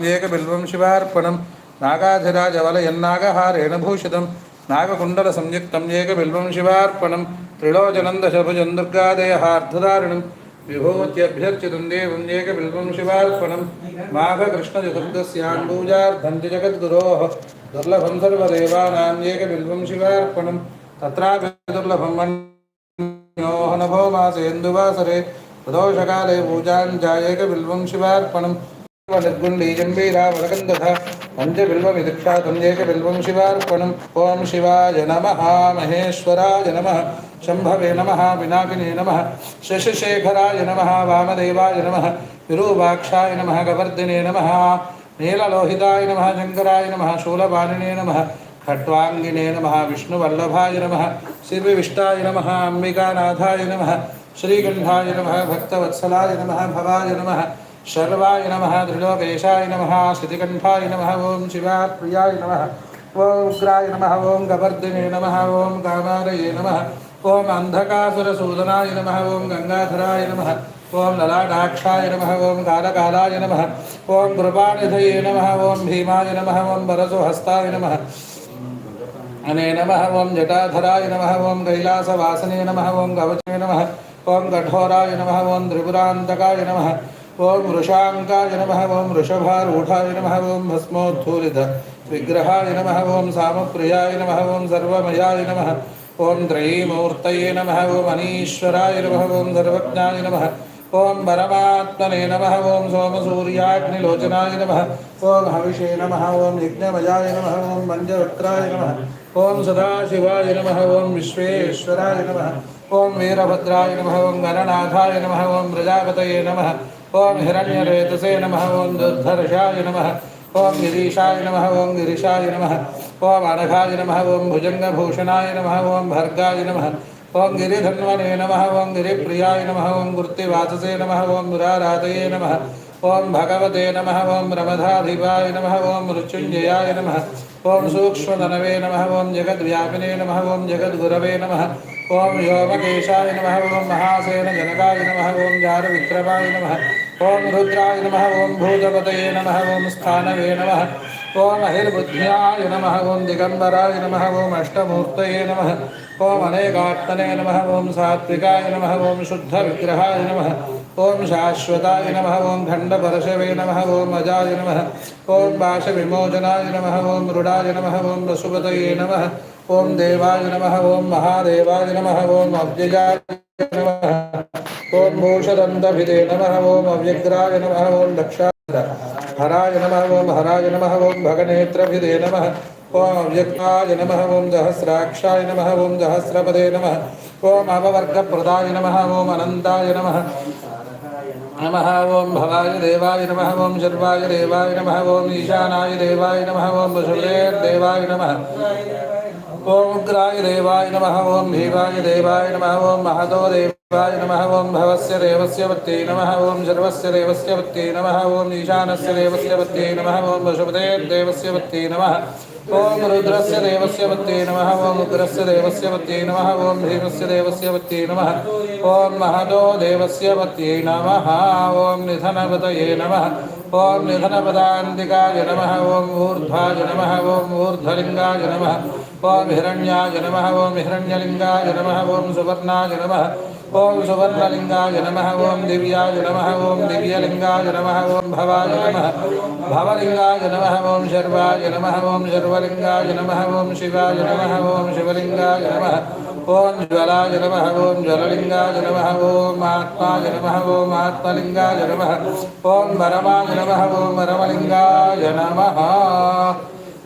विवेकबिल्वं शिवार्पणं नागाधिराजवलयन्नागहारेणभूषितं नागकुण्डलसंयुक्तं एकबिल्वं शिवार्पणं त्रिलोचनं दशभुजं दुर्गादयहार्धदारुणं विभूत्यभ्यर्चितं देवं एकबिल्वं शिवार्पणं माघकृष्णचतुर्दस्याम्बूजार्धं च जगद्गुरोः दुर्लभं सर्वदेवानाम् एकबिल्वं शिवार्पणं तत्रापि నిర్గుండీజంబీరామలకందథ పంచబిల్వమిదిక్షాతం ఏకబిల్వం శివార్పణం. ఓం శివాయ నమ మహేశ్వరాయ నమ శంభవే నమ వినాకినే నమ శశిశేఖరాయ నమ వామదేవాయ నమ విరూపాక్షాయ నమ గవర్ధినే నమ నీలలోహితాయ నమ శంకరాయ నమ శూలపాణినే నమ ఖట్వాంగినే నమ విష్ణువల్లభాయ నమ శ్రీవిష్టాయ నమ అంబికానాథాయ నమ శ్రీగంధాయ నమ భక్తవత్సలాయ నమ భవాయ నమ శర్వాయ నమ ధృలోకేశాయ నమ శృతికంఠాయ నమ ఓం శివాప్రియాయ నమ ఓం ఉగ్రాయ నమ ఓం గవర్ధినే నమ ఓం కామాలయే నమ ఓం అంధకాసురసూదనాయ నమ ఓం గంగాధరాయ నమ ఓం లలాటాక్షాయ నమ ఓం కాలకాలాయ నమ ఓం కృపానిధయే నమ ఓం భీమాయ నమ ఓం వరసుహస్తాయ నమ అనే నమ ఓం జటాధరాయ నమ ఓం కైలాసవాసనే నమ ఓం గవచే నమ ఓం కఠోరాయ నమ ఓం త్రిపురాంతకాయ నమ ఓం వృషాంకాయ నమ ఓం వృషభారూఢాయ నమ ఓం భస్మోద్ధూలిత విగ్రహాయ నమ ఓం సామప్రియాయ నమ ఓం సర్వమయాయ నమ ఓం త్రయీమూర్తయే నమ ఓం అనీశ్వరాయ నమ ఓం సర్వజ్ఞాయ నమ ఓం పరమాత్మనే నమ ఓం సోమసూర్యాగ్నిలోచనాయ నమ ఓం హవిషే నమ ఓం యజ్ఞమయాయ నమ ఓం పంచవక్రాయ నమ ఓం సదాశివాయ నమ ఓం విశ్వేశ్వరాయ నమ ఓం వీరభద్రాయ నమ ఓం గణనాథాయ నమ ఓం ప్రజాపతయే నమ ॐ हिरण्यरेतसे नमः ॐ दुर्धर्षाय नमः ॐ गिरीशाय नमः ॐ गिरिशाय नमः ॐ अनघाय नमः ॐ भुजङ्गभूषणाय नमः ॐ भर्गाय नमः ॐ गिरिधन्वने नमः ॐ गिरिप्रियाय नमः ॐ गुर्तिवाससे नमः ॐ मुराराधये नमः ॐ भगवते नमः ॐ रमधाधिपाय नमः ॐ मृत्युञ्जयाय नमः ॐ सूक्ष्मधनवे नमः ॐ जगद्व्यापिने नमः ॐ जगद्गुरवे नमः ॐ व्योमकेशाय नमः ॐ महासेनजनकाय नमः ॐ जारविक्रमाय नमः ఓం రుద్రాయ నమ ఓం భూతపతయే నమ ఓం స్థానవే నమ ఓం అహిర్బుద్ధ్యాయ నమ ఓం దిగంబరాయ నమ ఓం అష్టమూర్తయే నమ ఓం అనేకాత్మనే నమ ఓం సాత్వికాయ నమ ఓం శుద్ధ విగ్రహాయ నమ ఓం శాశ్వతాయ నమ ఓం ఖండపరశవే నమ ఓం అజాయ నమ ఓం భాష విమోచనాయ నమ ఓం మృడాయ నమ ఓం వసుపతయే నమ ఓం దేవాయ నమ ఓం మహాదేవాయ నమ ఓం అబ్జయాయ నమ ఓం భూషదంతభిదే నమ ఓం అవ్యగ్రాయ నమ ఓం దక్షాద హరాయ నమ ఓం హరాయ నమ ఓం భగనేత్రభిదే నమ ఓం అవ్యక్తాయ నమ ఓం సహస్రాక్షాయ నమ ఓం సహస్రపదే నమ ఓం అవవర్గప్రదాయ నమ ఓం అనంతాయ నమ నమ ఓం భవాయ దేవాయ నమ ఓం శర్వాయ దేవాయ నమ ఓం ఈశానాయ దేవాయ నమ ఓం వసుదేర్దేవాయ నమ ఓం ఉగ్రాయ దేవాయ నమ ఓం భీమాయ దేవాయ నమ ఓం మహదో దేవాయ నమ ఓం భవస్య దేవస్య వత్తే నమ ఓం శర్వస్య దేవస్య వత్తే నమ ఓం ఈశానస్య దేవస్య వత్తే నమ ఓం వసుపదే దేవస్య వత్తే నమ ఓం రుద్రస్య దేవస్య వత్తే నమ ఓం ఉగ్రస్య దేవస్య వత్తే నమ ఓం భీమస్య దేవస్య వత్తే నమ ఓం మహదో దేవస్య వత్తే నమ ఓం నిధనపతయే నమ ఓం నిధనపదాంతికాయ నమ ఓం ఊర్ధ్వాయ నమ ఓం ఊర్ధ్వలింగాయ నమ ఓం హిరణ్యాయ నమ ఓం హిరణ్యలింగాయ నమ ఓం సువర్ణాయ నమ ఓం సువర్ణలింగాయ నమ ఓం దివ్యాయ నమ ఓం దివ్యలింగాయ నమ ఓం భవాయ నమ భవలింగాయ నమ ఓం శర్వాయ నమ ఓం శర్వలింగాయ నమ ఓం శివాయ నమ ఓం శివలింగాయ నమ ఓం జ్వలాయ నమ ఓం జ్వలలింగాయ నమ ఓం ఆత్మాయ నమ ఓం ఆత్మలింగాయ నమ ఓం వరమాయ నమ ఓం వరమలింగాయ నమ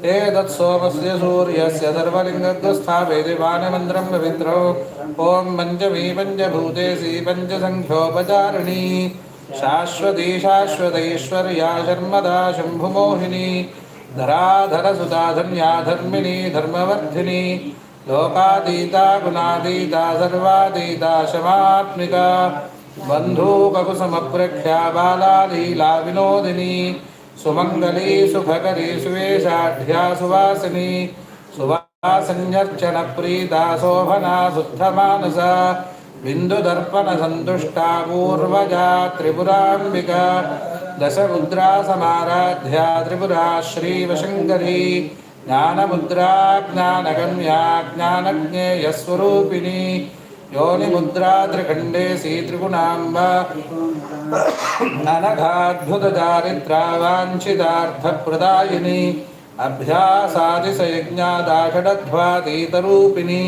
सोमस्य सूर्यस्य सर्वलिङ्गस्थापयति वानमन्त्रं पवित्रो। ॐ पञ्चमी पञ्चभूतेसि पञ्चसङ्ख्योपचारिणी। शाश्वती शाश्वतैश्वर्या शर्मदा शम्भुमोहिनी। धराधरसुता धन्या धर्मिणी धर्मवर्धिनी। लोकातीता, गुणातीता, सर्वातीता, शमात्मिका। बन्धूककुसमप्रख्या बाला लीला विनोदिनी सुमङ्गली सुभकरी सुवेशाढ्या सुवासिनी सुवासन्यर्चनप्रीता शोभना शुद्धमानसा बिन्दुदर्पणसन्तुष्टा पूर्वजा त्रिपुराम्बिका दशमुद्रा समाराध्या त्रिपुरा श्रीवशङ्करी। ज्ञानमुद्रा, ज्ञानगम्या, ज्ञानज्ञेयस्वरूपिणी। योनिमुद्रा त्रिखण्डेशी त्रिगुणाम्बा अनघाद्भुतचारित्रा वाञ्छितार्थप्रदायिनी अभ्यासादिसयज्ञादाषडध्वातीतरूपिणी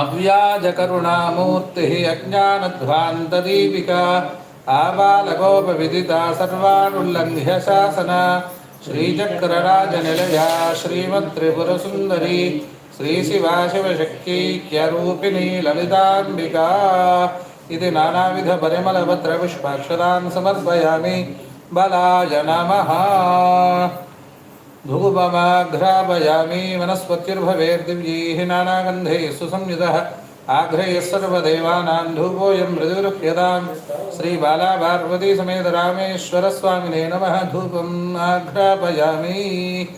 अव्याजकरुणामूर्तिः अज्ञानध्वान्तदीपिका आबालगोपविदिता सर्वानुल्लङ्घ्य शासना श्रीचक्रराजनिलया श्रीमत्त्रिपुरसुन्दरी श्रीशिवाशिवशक्तीक्यरूपिणी ललिताम्बिका इति नानाविधपरिमलपत्रपुष्पाक्षरान् समर्पयामि। बलाय नमः। धूपमाघ्रापयामि वनस्पतिर्भवेर्दिव्यैः नानागन्धैः सुसंयुतः। आघ्रयः सर्वदेवानां धूपोऽयं मृदुरुह्यतां श्रीबालापार्वतीसमेत रामेश्वरस्वामिने नमः। धूपम् आघ्रापयामि।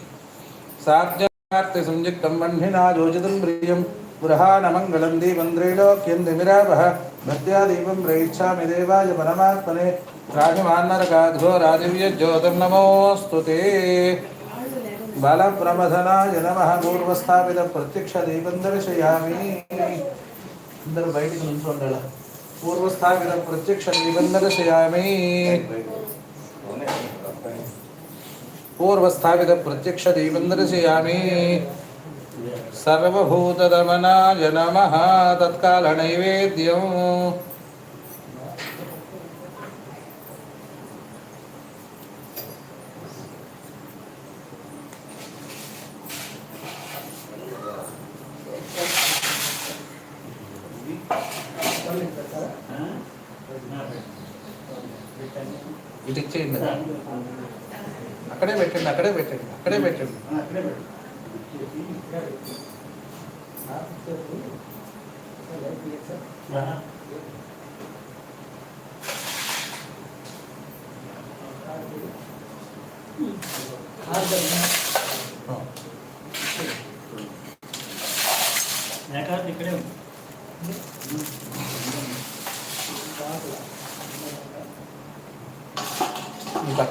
साध्यसंयुक्तं संयुक्तम्बन्धिनायोजितं प्रियं गृहानमङ्गलं दीपं त्रैलोक्यं निमिरावः भक्त्या दीपं प्रयच्छामि देवाय परमात्मने राजमान्नरकाघो नमोऽस्तु ते बलप्रमथनाय नमः पूर्वस्थापितप्रत्यक्षदीपं दर्शयामि। बयटिकि पूर्वस्थापितप्रत्यक्षदीपं दर्शयामि। ఉండాలి పూర్వస్థాపిత ప్రత్యక్ష దీపం దర్శయామి పూర్వస్థాపిత ప్రత్యక్ష దీపం దర్శయామి సర్వభూతదమనాయ నమ తత్కాల నైవేద్యం ఇటు ఇచ్చేయండి అక్కడే పెట్టండి అక్కడే పెట్టండి అక్కడే పెట్టండి ఇక్కడే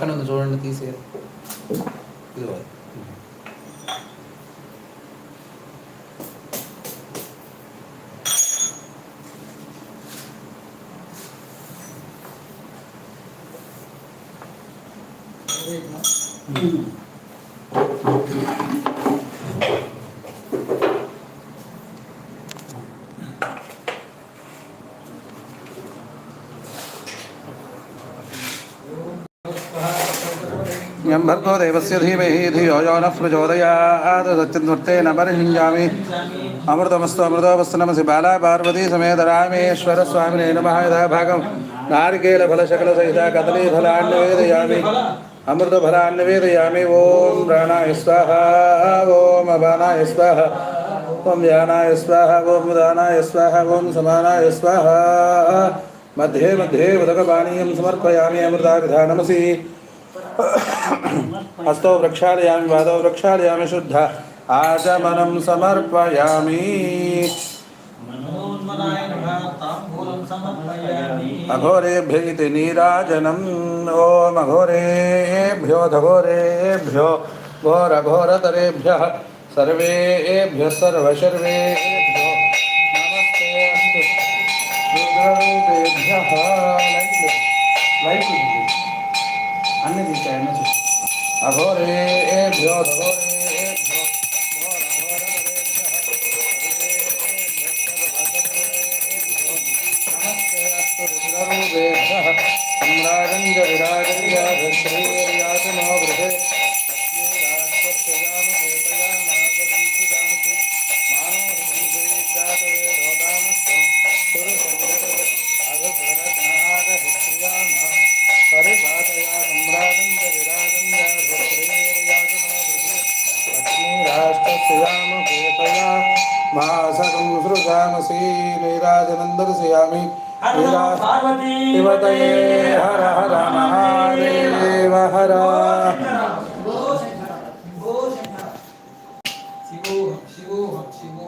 పక్కన ఉంది చూడండి తీసే ఇదిగో. यं भर्गो देवस्य धीमहि धियो यो नः प्रचोदयात् सत्यन्वर्तेन परिहिञ्जामि। अमृतमस्तु अमृतोपस्तु बाला पार्वती समेत रामेश्वर स्वामिने नमः। यथा भागं नारिकेलफलशकलसहिता कदलीफलान्निवेदयामि। अमृतफलान्निवेदयामि। ॐ प्राणाय स्वाहा, ॐ अपानाय स्वाहा, ॐ यानाय स्वाहा, ॐ उदानाय स्वाहा, ॐ समानाय स्वाहा। मध्ये मध्ये उदकपानीयं समर्पयामि अमृताभिधानमसि हस्तौ प्रक्षालयामि पादौ प्रक्षालयामि शुद्ध आचमनं समर्पयामि। अघोरेभ्य इति नीराजनम् ॐ अघोरेभ्यो धघोरेभ्यो, घोरघोरतरेभ्यः, सर्वेभ्यः सर्वशर्वेभ्यो। Agora é melhor agora. Eh, दर्शयामहेतया महासकं सृजामसि नीराजनं दर्शयामि नीराजपतये हर हर महादेव हर शिवो शिवो शिवो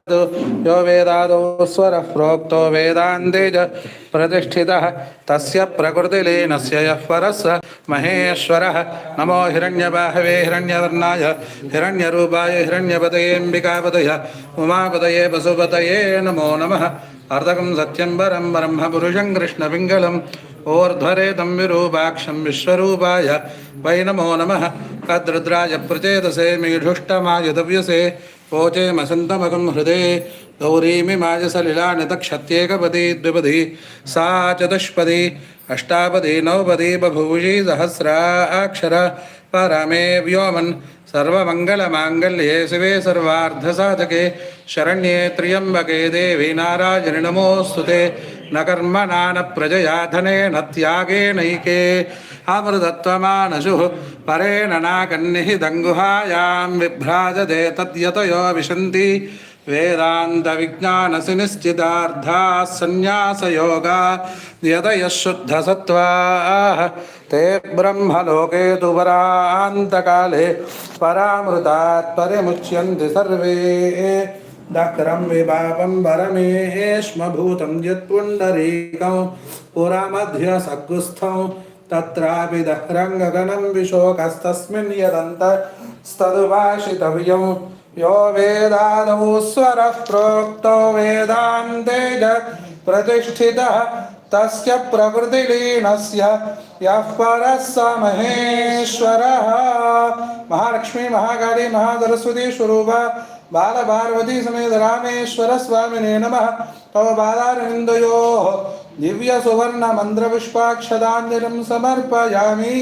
यो वेदादौ स्वरः प्रोक्तो वेदान्ते च प्रतिष्ठितः। तस्य प्रकृतिलीनस्य यः परः महेश्वरः। नमो हिरण्यबाहवे हिरण्यवर्णाय हिरण्यरूपाय हिरण्यपतयेऽम्बिकापतय उमापतये वसुपतये नमो नमः। अर्धकं सत्यं परं ब्रह्मपुरुषं कृष्णपिङ्गलम् ऊर्ध्वरेतं विरूपाक्षं विश्वरूपाय वै नमो नमः। कद्रुद्राय प्रचेतसे मीढुष्टमाय दव्यसे वोचेमसन्तमकं हृदे गौरीमिमाय सलिलानि तक्षत्येकपदी द्विपदी, सा चतुष्पदी, अष्टापदी, नवपदी बभूषी सहस्राक्षर परमे, व्योमन्, सर्वमङ्गलमाङ्गल्ये, शिवे सर्वार्धसाधके, शरण्ये त्र्यम्बके, देवी नारायणि, नमोऽस्तु ते। न कर्मणा न प्रजया धने धनेन त्यागेनैके अमृतत्वमानशुः परेण नाकन्निहितङ्गुहायां विभ्राजते तद्यतयो विशन्ति। वेदान्तविज्ञानसि निश्चितार्थाः सन्न्यासयोगा यतयः शुद्धसत्त्वाः। ते ब्रह्मलोके तु परान्तकाले परामृतात् परिमुच्यन्ति सर्वे। दक्रं विपापं परमेश्मभूतं यत्पुण्डरीकं पुरामध्यसकुस्थं तत्रापि दह्रङ्गगणं विशोकस्तस्मिन् यदन्तस्तदुभाषितव्यं यो वेदादौ स्वरः प्रोक्तो वेदान्ते च प्रतिष्ठितः। तस्य प्रकृतिलीनस्य यः परः स महेश्वरः। महालक्ष्मी, महाकाली, महासरस्वती स्वरूपा பாலபார்வதி சமேத ராமேஸ்வர சுவாமினே நம தவ பாதாரவிந்தயோ திவ்ய சுவர்ண மந்திர புஷ்பாட்சதாஞ்சலிம் சமர்ப்பயாமி